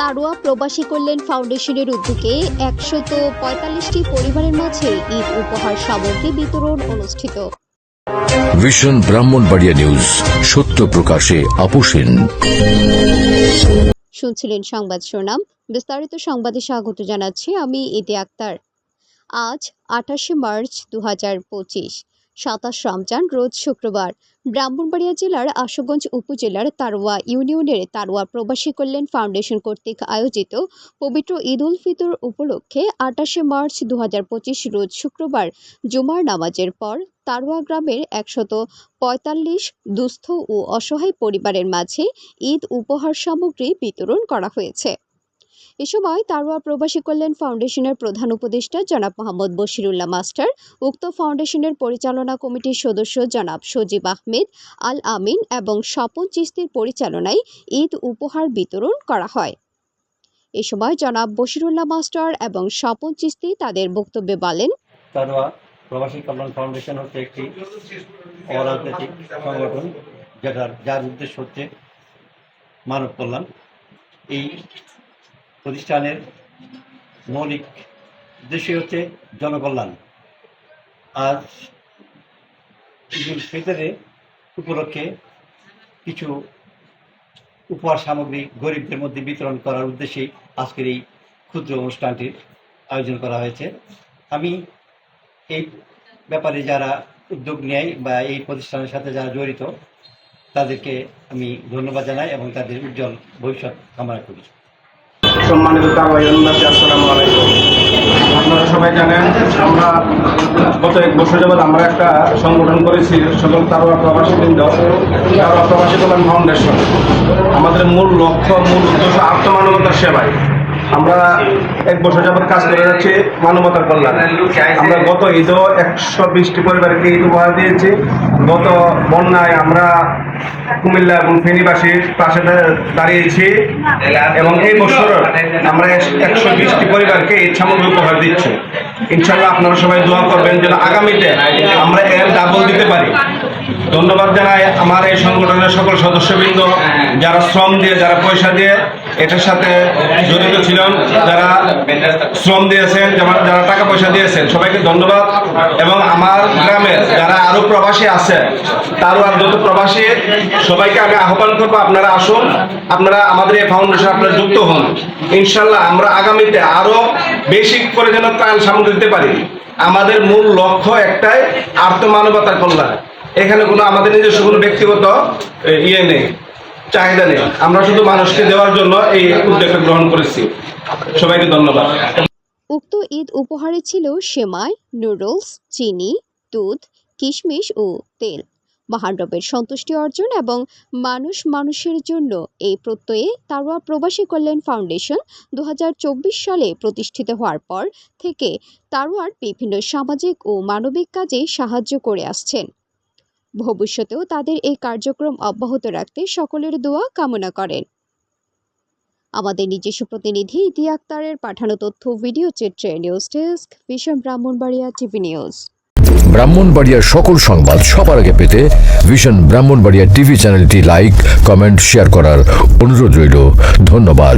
তারোয়া প্রবাসী কল্যাণ ফাউন্ডেশনের উদ্যোগে একশত পঁয়তাল্লিশটি পরিবারের মাঝে ঈদ উপহার সামগ্রী বিতরণ অনুষ্ঠিত। ভিশন ব্রাহ্মণবাড়িয়া নিউজ সত্য প্রকাশে আপোষেন। শুনছিলেন সংবাদ শোনাম বিস্তারিত সংবাদে স্বাগত জানাচ্ছি আমি ইতি আক্তার। আজ আঠাশে মার্চ দু হাজার পঁচিশ সাতাশ রমজান, রোজ শুক্রবার। ব্রাহ্মণবাড়িয়া জেলার আশুগঞ্জ উপজেলার তারোয়া ইউনিয়নের তারোয়া প্রবাসী কল্যাণ ফাউন্ডেশন কর্তৃক আয়োজিত পবিত্র ঈদ উল ফিতর উপলক্ষে আঠাশে মার্চ দু হাজার পঁচিশ রোজ শুক্রবার জুমার নামাজের পর তারোয়া গ্রামের একশত পঁয়তাল্লিশ দুস্থ ও অসহায় পরিবারের মাঝে ঈদ উপহার সামগ্রী বিতরণ করা হয়েছে। এ সময় তারোয়া প্রবাসী কল্যাণ ফাউন্ডেশনের প্রধান উপদেষ্টা জনাব মোহাম্মদ বশিরুল্লাহ মাস্টার, উক্ত ফাউন্ডেশনের পরিচালনা কমিটির সদস্য জনাব সজীব আহমেদ, আল আমিন এবং স্বপন চিস্তির পরিচালনায় ঈদ উপহার বিতরণ করা হয়। এ সময় জনাব বশিরুল্লাহ মাস্টার এবং স্বপন চিস্তি তাদের বক্তব্যে বলেন প্রবাসী কল্যাণ ফাউন্ডেশন হচ্ছে একটি অরাজনৈতিক সংগঠন যেটার, যার উদ্দেশ্য হচ্ছে মানব কল্যাণ। এই প্রতিষ্ঠানের মৌলিক উদ্দেশ্য হচ্ছে জনকল্যাণ। আজ ঈদুল ফিতরে উপলক্ষে কিছু উপহার সামগ্রী গরিবদের মধ্যে বিতরণ করার উদ্দেশ্যেই আজকের এই ক্ষুদ্র অনুষ্ঠানটির আয়োজন করা হয়েছে। আমি এই ব্যাপারে যারা উদ্যোগ নেয় বা এই প্রতিষ্ঠানের সাথে যারা জড়িত, তাদেরকে আমি ধন্যবাদ জানাই এবং তাদের উজ্জ্বল ভবিষ্যৎ কামনা করি। সম্মানিত তাবাইয়ান্নাসি আসসালামু আলাইকুম। আপনারা সবাই জানেন, আমরা গত এক বছর যাবৎ আমরা একটা সংগঠন করেছি, সকল তারোয়া প্রবাসী বৃন্দ তারোয়া প্রবাসী কল্যাণ ফাউন্ডেশন। আমাদের মূল লক্ষ্য, মূল উদ্দেশ্য আত্মমানবতার সেবায় আমরা এক বছর যাবৎ কাজ করে যাচ্ছি মানবতার কল্যাণে। আমরা গত ঈদও একশো বিশটি পরিবারকে ঈদ উপহার দিয়েছি। গত বন্যায় আমরা কুমিল্লা এবং ফেনীবাসীর পাশে দাঁড়িয়েছি এবং এই বছর আমরা একশো বিশটি পরিবারকে ঈদ সামগ্রী উপহার দিচ্ছি। ইনশাল্লাহ আপনারা সবাই দোয়া করবেন যেন আগামীতে আমরা এর ডাবল দিতে পারি। ধন্যবাদ জানাই আমার এই সংগঠনের সকল সদস্যবৃন্দ, যারা শ্রম দিয়ে, যারা পয়সা দিয়ে এটার সাথে জড়িত ছিলেন, যারা শ্রম দিয়েছেন, যারা- টাকা পয়সা দিয়েছেন, সবাইকে ধন্যবাদ। এবং আমার গ্রামের যারা আরও প্রবাসী আছে, তারও আর যত প্রবাসী, সবাইকে আমি আহ্বান করব, আপনারা আসুন, আপনারা আমাদের এই ফাউন্ডেশন আপনারা যুক্ত হন। ইনশাল্লাহ আমরা আগামীতে আরও বেশি করে যেন ত্রাণ সামগ্রী দিতে পারি। আমাদের মূল লক্ষ্য একটাই, আর্থমানবতার কল্যাণ। এখানে কোনো আমাদের নিজস্ব কোনো ব্যক্তিগত ইয়ে নেই, চাহিদা নেই। আমরা শুধু মানুষকে দেওয়ার জন্য এই উদ্যোগটা গ্রহণ করেছি। সবাইকে ধন্যবাদ। উক্ত ঈদ উপহারে ছিল সেমাই, নুডলস, চিনি, দুধ, কিশমিশ ও তেল। মহানরবের সন্তুষ্টি অর্জন এবং মানুষ মানুষের জন্য এই প্রত্যয়ে তারোয়া প্রবাসী কল্যাণ ফাউন্ডেশন দু হাজার চব্বিশ সালে প্রতিষ্ঠিত হওয়ার পর থেকে তারোয়ার বিভিন্ন সামাজিক ও মানবিক কাজে সাহায্য করে আসছেন। ভবিষ্যতেও তাদের এই কার্যক্রম অব্যাহত রাখতে সকলের দোয়া কামনা করেন। আমাদের নিজস্ব প্রতিনিধি ইতি আক্তারের পাঠানো তথ্য ভিডিও চিত্রে নিউজ ডেস্ক, ভীষণ ব্রাহ্মণবাড়িয়া টিভি নিউজ। ব্রাহ্মণবাড়িয়ার সকল সংবাদ সবার আগে পেতে ভীষণ ব্রাহ্মণবাড়িয়া টিভি চ্যানেলটি লাইক, কমেন্ট, শেয়ার করার অনুরোধ রইল। ধন্যবাদ।